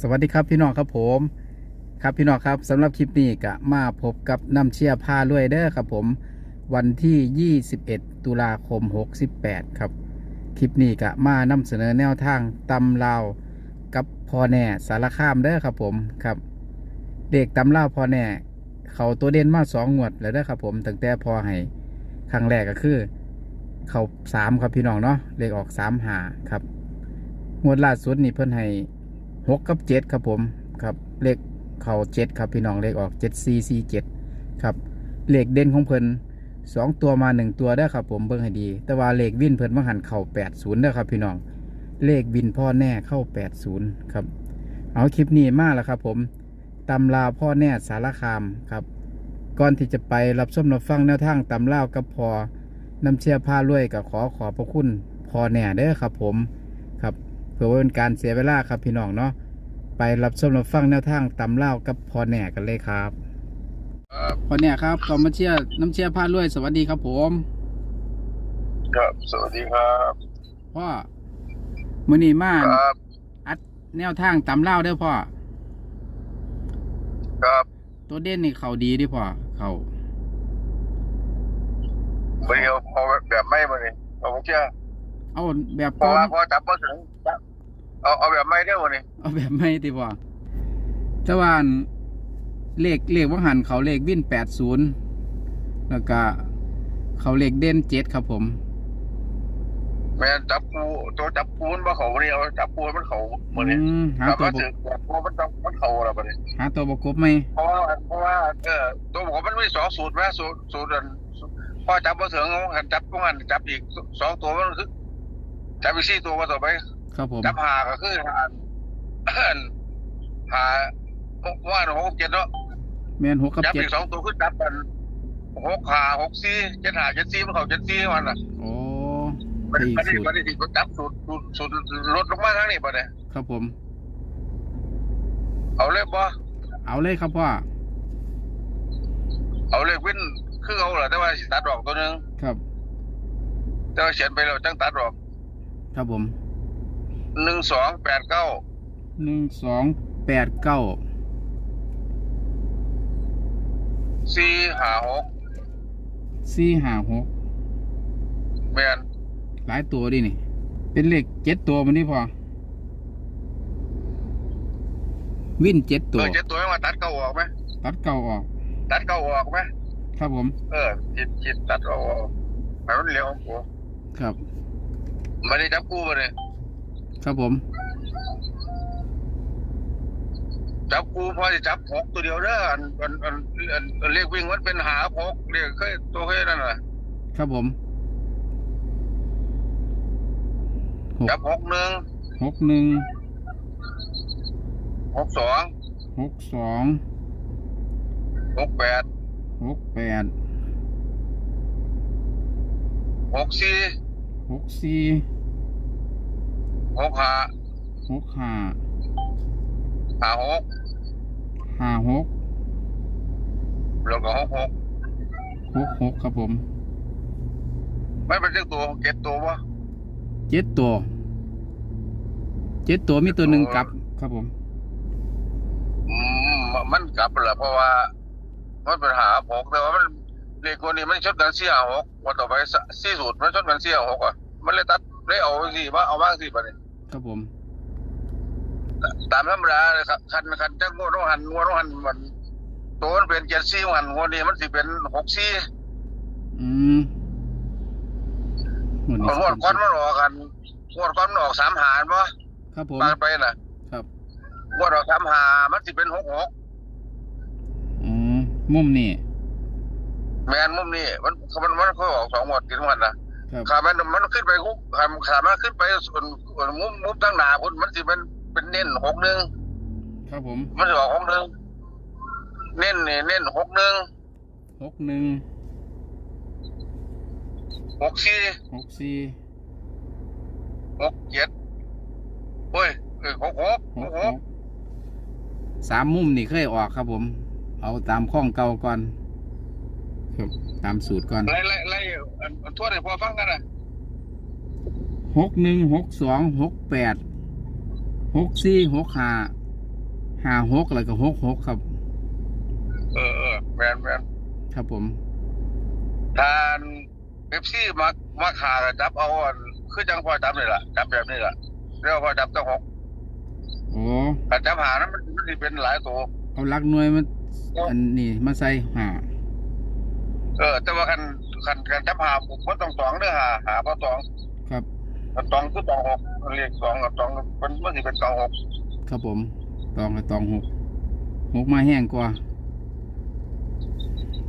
สวัสดีครับพี่น้องครับผม ครับพี่น้องครับสำหรับคลิปนี้ก็มาพบกับน้ำเชียร์พาลุยเด้อครับผม วันที่ 21 ตุลาคม 68 ครับ คลิปนี้ก็มานำเสนอแนวทางตำลาวกับพอแน่สารคามเด้อครับผมครับ เด็กตำลาวพอแน่เขาตัวเด่นมาสองงวดแล้วเด้อครับผมตั้งแต่พอให้ครั้งแรกก็คือ เขาสามครับพี่น้องเนาะเลขออกสามหาครับงวดล่าสุดนี่เพิ่นให้ หกกับเจ็ดครับผมครับเลขเข่าเจ็ดครับพี่น้องเลขออกเจ็ดสี่สี่เจ็ดครับเลขเด่นของเพิ่นสองตัวมาหนึ่งตัวได้ครับผมเบิ่งให้ดี แต่ว่าเลขวินเพิ่นมาหันเข่าแปดศูนย์ได้ครับพี่น้องเลขวินพ่อแน่เข้าแปดศูนย์ครับเอาคลิปนี้มาแล้วครับผมตำลาพ่อแน่สารคามครับก่อนที่จะไปรับชมรับฟังแนวทางตำลาวกับพอนำเชียร์ผ้ารวยกับขอขอบพระคุณพอแน่เด้อครับผม เพื่อว่าเป็นการเสียเวลาครับพี่น้องเนาะไปรับชมรับฟังแนวทางตำเล่าวกับพอแหน่กันเลยครับครับพอแหน่ครับกอมาเชียร์น้ำเชียร์ผ้ารวยสวัสดีครับผม ครับสวัสดีครับพ่อมือนีมาครับอัดแนวทางตำเล่าวเด้อพ่อครับ ตัวเด่นนี่เขาดีเดิพ่อเขาไปเอาเอาแบบไม่มาเลยเอาผมเชื่อเอาแบบเพก่อราะว่านพอจับมาถึง เอาเอาแบบไม่ได้วันนี้เอาแบบไม่ติพ่อแต่ว่าอันเลขเลขว่างหันเขาเลขวินแปดศูนย์แล้วก็เขาเลขเด่นเจ็ดครับผม แม่นจับกูตัวจับกูมันมาเขาวันนี้เอาจับกูมันเขาเหมือนนี้อืมหาจับตัวมาบถึงจับกูมันต้องมันเขาอะไรแบบนี้หาตัวประกบไหมเพราะว่าเพราะว่าเออตัวผมมันมีสองสูตรแม่สูตรสูตรอันพอจับมาถึงหันจับตรงนั้นจับอีกสองตัวมันคือจับอีกสี่ตัวมาต่อไป ครับผมจับหาก็คือหาหาว่าหกเจ็ดเนาะแมนหกกับจับเจ็ดอีกสองตัวคือจับกันหกขาหกสี่เจ็ดหาเจ็ดสี่มันเขาเจ็ดสี่มันอะโอ้มันอีกมันสูตรมันที่จับสูตรสูตรสูตรลดลงมาทางนี้ป่ะเนี่ยครับผม เอาเลขบ่เอาเลยครับพ่อเอาเลขวินคือเอาเหรอแต่ว่าสิตัดออกตัวหนึงครับ แต่ว่าเขียนไปแล้วจังตัดออก ครับผม หนึ่งสองแปดเก้าหนึ่งสองแปดเก้าสี่ห้าหกสี่ห้าหกแมนหลายตัวดินี่ เป็นเลขเจ็ดตัวมันนี่พอ วินเจ็ดเอตัวอเจ็ดตัวให้มาตัดเก้าออกไหมตัดเก้าออก ตัดเก้าออกไหมครับผม เออจิตจิตตัดเก้าออกให้มันเร็วโอ้ครับไม่ได้จับกู้ป่ะเนี่ย ครับผม จับกูพอจะจับหกตัวเดียวเด้ออันอันอันอันอันเรียกวิ่งมันเป็นหาหกเรียกเคยตัวเคยนั่นน่ะครับผมหกจับหกหนึ่งหกหนึ่งหกสองหกสองหกแปดหกแปดหกสี่หกสี่ หกห้าหกห้าห้าหกห้าหกแล้วก็หกหกหกหกครับผม ไม่เป็นเรื่องตัวเก็บตัววะเจ็ดตัว เจ็ดตัวมีตัวหนึ่งกลับครับผม อืมมันกลับแหละเพราะว่ามันเป็นหาหกแต่ว่ามันเรียกคนนี้มันชดกันเสียหกวันต่อไปสี่สูตรมันชดกันเสียหกอะมันเลยตัดเลยเอาสิว่าเอาบ้างสิป่ะเนี่ย ครับผม ตามธรรมดาเลยครับคันคันจังงวดต้องหันงวดต้องหันมันตัวมันเป็นเจ็ดสี่หันงวดนี้มันสิเป็นหกสี่อืมหมดงวดก้อนมันออกกันงวดก้อนมันออกสามหารปะครับผมบางไปน่ะ ครับงวดออกสามหามันสิเป็นหกหกอืมมุมนี่แมนมุมนี้มันมันมันก็ออกสองงวดติดกันนะครับ ขามันมันขึ้นไปคุกขาขามันขึ้นไปส่วนส่วนมุมมุมตั้งหนาพุ่นมันสิเป็นเป็นเน้นหกหนึ่งครับผม มันสิออกหกหนึ่งเน้นนี่เน้นหกหนึ่งหกหนึ่งหกสี่หกสี่หกเจ็ดโอ้ยเอ้ยหกหกหหกกหหกกสามมุมนี่เคยออกครับผม เอาตามข้องเก่าก่อน ครับ ตามสูตรก่อนไล่ไล่ไล่ อันอันทั่วเลยพอฟังกันนะหกหนึ่งหกสองหกแปดหกสี่หกห้าห้าหกแล้วก็หกหกครับ เออเออแมนแมนครับผมทานเป๊ปซี่มามาขาก็จับเอาอันคือจังพอจับนี่แหละจับแบบนี้แหละเรียกว่าพอจับตั้งหกอ๋อแต่จับหานั้นมันมันสิเป็นหลายตัวเอาหลักหน่วยมาอันนี้มาใส่ห้าเออ แต่ว่าคัน คันคันจับหาผมมันต้องตองเด้อหาหาบ่ตองครับคันตองคือตองหกเรียกตองกับตองมันมันสิเป็นตองหกครับผมตองกับตองหกหกมาแห้งกว่า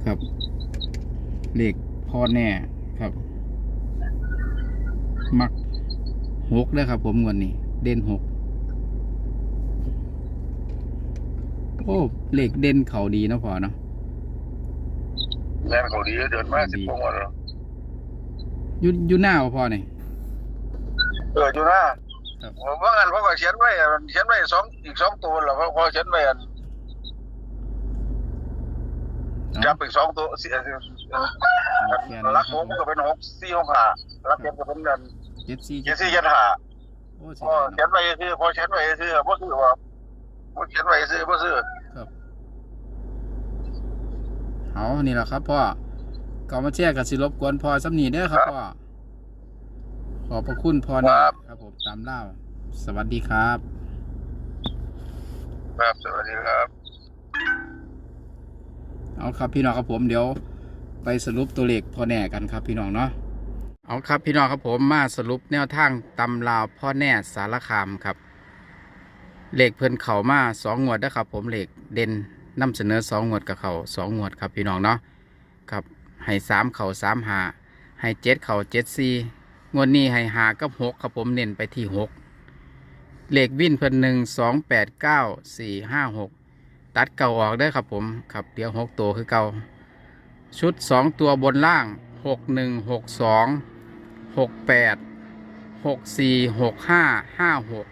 ครับเลขพอแน่ครับ มักหกเลยครับผมงวันนี้ เด่นหกโอ้เลขเด่นเขาดีเนาะพอเนาะ แม่นเขาดีเดินมาสิบกว่าแล้วอยุยุหน้าบ่พอนี่เอออยู่นะครับผมว่างั้นเพราะว่าเขียนไว้อะมันเขียนไว้สองอีกสองตัวแล้วเพราะพอเขียนไว้อันจับอีกสองตัวสี่เอาแค่นั้นลักผมก็เป็นหกสี่หกห้าลักเก็บก็เป็นเงินเจ็ดสี่เจ็ดสี่เจ็ดห้าโอ้พเสียอดายเขียเนาะนไว้ซื้อพอเขียนไว้ซื้อบ่ซื้อว่าพอเขียนไว้ซื้อบ่ซื้อ ครับ เอานี่แหละครับพ่อก็มาแชร์กับสิรบกวนพ่อสำนีเด้อครับพ่อขอบพระคุณพ่อนะครับผมตามเล่า สวัสดีครับ ครับสวัสดีครับ เอาครับพี่น้องครับผมเดี๋ยว ไปสรุปตัวเลขพ่อแน่กันครับ พี่น้องเนาะเอาครับพี่น้องครับผมมาสรุปแนวทางตำราวพ่อแน่สารคามครับ เลขเพิ่นเข่ามาสองงวดนะครับผมเลขเด่น นำเสนอสองงวดกับเขาสองงวดครับพี่น้องเนาะครับให้สามเข่าสามหาให้เจ็ดเข่าเจ็ดสี่งวดนี้ให้หากับหกครับผมเน้นไปที่หกเลขวิ่นเพิ่นหนึ่งสองแปดเก้าสี่ห้าหกตัดเก่าออกได้ครับผมครับเดี๋ยวหกตัวคือเก่าชุดสองตัวบนล่างหกหนึ่งหกสองหกแปดหกสี่หกห้าห้าหก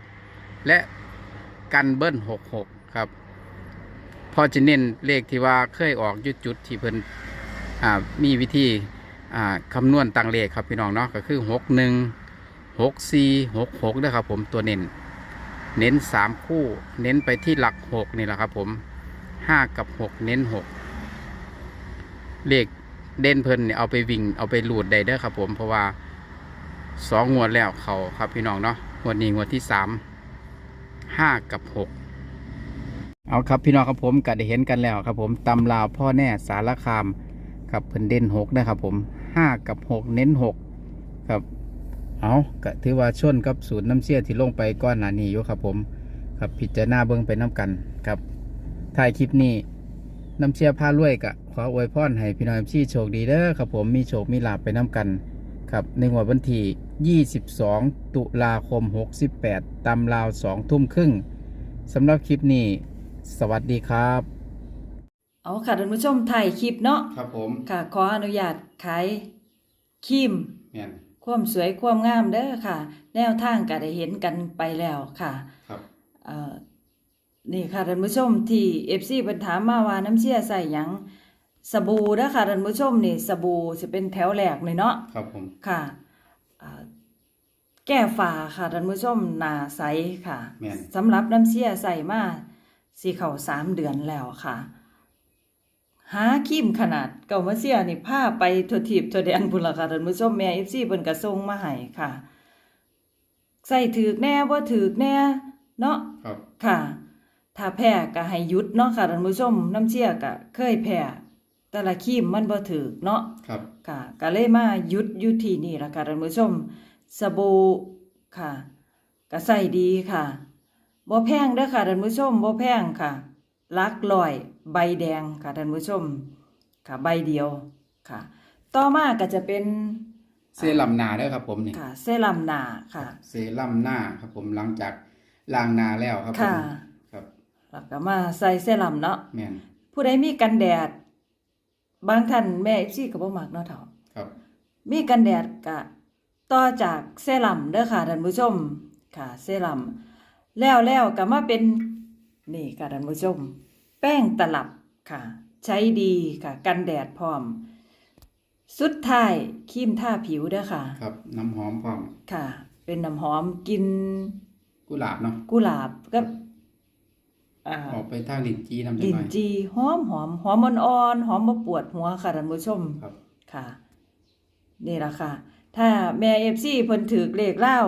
และกันเบิ้ลหกหก พอจะเน้นเลขที่ว่าเคยออกยุดจุดที่เพิ่นมีวิธีคำนวณตังเลขครับพี่น้องเนาะก็คือหกหนึ่งหกสี่หกหกนะครับผมตัวเน้นเน้นสามคู่ เน้นไปที่หลักหกนี่แหละครับผมห้ากับหกเน้นหกเลขเด่นเพิ่นเนี่ยเอาไปวิ่งเอาไปหลูดได้เด้อครับผมเพราะว่าสองงวดแล้วเขาครับพี่น้องเนาะงวดนี้งวดที่สามห้ากับหก เอาครับพี่น้องครับผมก็ได้เห็นกันแล้วครับผมตำลาวพ่อแน่สารคามครับเพิ่นเด่นหกนะครับผมห้ากับหกเน้นหกครับเอาก็ถือว่าชนกับศูนย์น้ำเชี่ยที่ลงไปก้อนหนานี้อยู่ครับผมครับพิจารณาเบื้องไปน้ำกันครับถ่ายคลิปนี้น้ำเชี่ยผ้ารวยกะขออวยพรให้พี่น้องชี่โชคดีเด้อครับผมมีโชคมีลาบไปน้ำกันครับในงววันที่22 ตุลาคม 68ตำราว2ทุ่มครึ่งสำหรับคลิปนี้ สวัสดีครับเอาค่ะท่านผู้ชมถ่ายคลิปเนาะครับผมค่ะ ขออนุญาตขายครีมแม่นความสวยความงามเด้อค่ะ แนวทางก็ได้เห็นกันไปแล้วค่ะครับเอ่อนี่ค่ะท่านผู้ชมที่ FC เพิ่นถามมาว่าน้ำเชี่ยใส่หยังสบู่เด้อค่ะท่านผู้ชมนี่สบู่สิเป็นแถวแหลกเลยเนาะ ครับผมค่ะอ่าแก้ฝาค่ะท่านผู้ชมหน้าใสค่ะแม่น สำหรับน้ำเชี่ยใส่มา สีเข้าสามเดือนแล้วค่ะ หาครีมขนาดเก่ามาเสียนี่ผ้าไปทั่วทีบทั่วแดนพุ่นละค่ะท่านผู้ชมแม่ FC เพิ่นก็ส่งมาให้ค่ะ ใส่ถือกแน่บ่ถือกแน่ เนาะครับค่ะ ถ้าแพ้ก็ให้หยุดเนาะค่ะท่านผู้ชมน้ำเชี่ยก็เคยแพ้แต่ละครีมมันบ่ถือกเนาะครับค่ะก็เลยมาหยุดอยู่ที่นี่ละค่ะท่านผู้ชมสบู่ค่ะก็ใส่ดีค่ะ บ่แพงเด้อค่ะท่านผู้ชมบ่แพงค่ะหลักร้อยใบแดงค่ะท่านผู้ชม ค่ะใบเดียวค่ะ ต่อมาก็จะเป็นเซรั่มหนาเด้อครับผมนี่ค่ะ เซรั่มหน้าค่ะ เซรั่มหน้าครับผมหลังจากล้างหนาแล้วครับผมค่ะ ครับแล้วก็มาใส่เซรั่มเนาะแม่นผู้ใดมีกันแดด บางท่านแม่ FC ก็บ่มักเนาะเฒ่า ครับมีกันแดดกะต่อจากเซรั่มเด้อค่ะท่านผู้ชมค่ะเซรั่ม แล้วแล้วก็มาเป็นนี่ค่ะท่านผู้ชม แป้งตลับค่ะ ใช้ดีค่ะ กันแดดพร้อม สุดท้ายครีมทาผิวเด้อค่ะ ครับน้ำหอมพร้อมค่ะ เป็นน้ำหอมกลินกุหลาบเนาะกุหลาบกับอ่าออกไปทางลิ้นจีน้ำจังลิ้หนน่อยจีหอมหอมหอมอ่อนๆหอมบ่ปวดหัวค่ะท่านผู้ชม ครับ ค่ะ นี่ล่ะค่ะ ถ้าแม่ FC เพิ่นถือเลขเล่า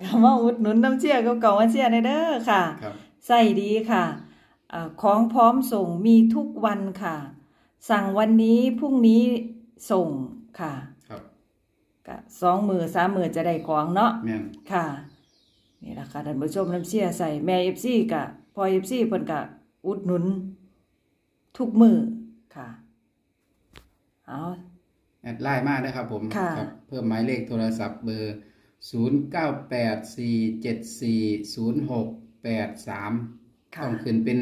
ก็มาอุดหนุนน้ำเชี่ยกับเก่ามาเชี่ยได้เด้อค่ะครับ ใส่ดีค่ะอาของพร้อมส่งมีทุกวันค่ะ สั่งวันนี้พรุ่งนี้ส่งค่ะครับก็สองมือสามมือจะได้ของเนาะแม่นค่ะ นี่ล่ะค่ะท่านผู้ชมน้ำเชี่ยใส่แม่ FC กะพอ FC เพิ่นกะอุดหนุน ทุกมือค่ะ เอาแอดไลน์มาได้ครับผมค่ะ ครับ เพิ่มหมายเลขโทรศัพท์เบอร์ 0984740683ค่ะต้องขึ้นเป็น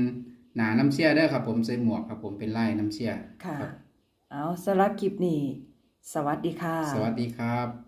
หนาน้ำเชี่ยเด้อครับ ผมใส่หมวกครับผมเป็นไล่น้ำเชี่ยค่ะ ครับ เอาสำหรับคลิปนี้ สวัสดีค่ะ สวัสดีครับ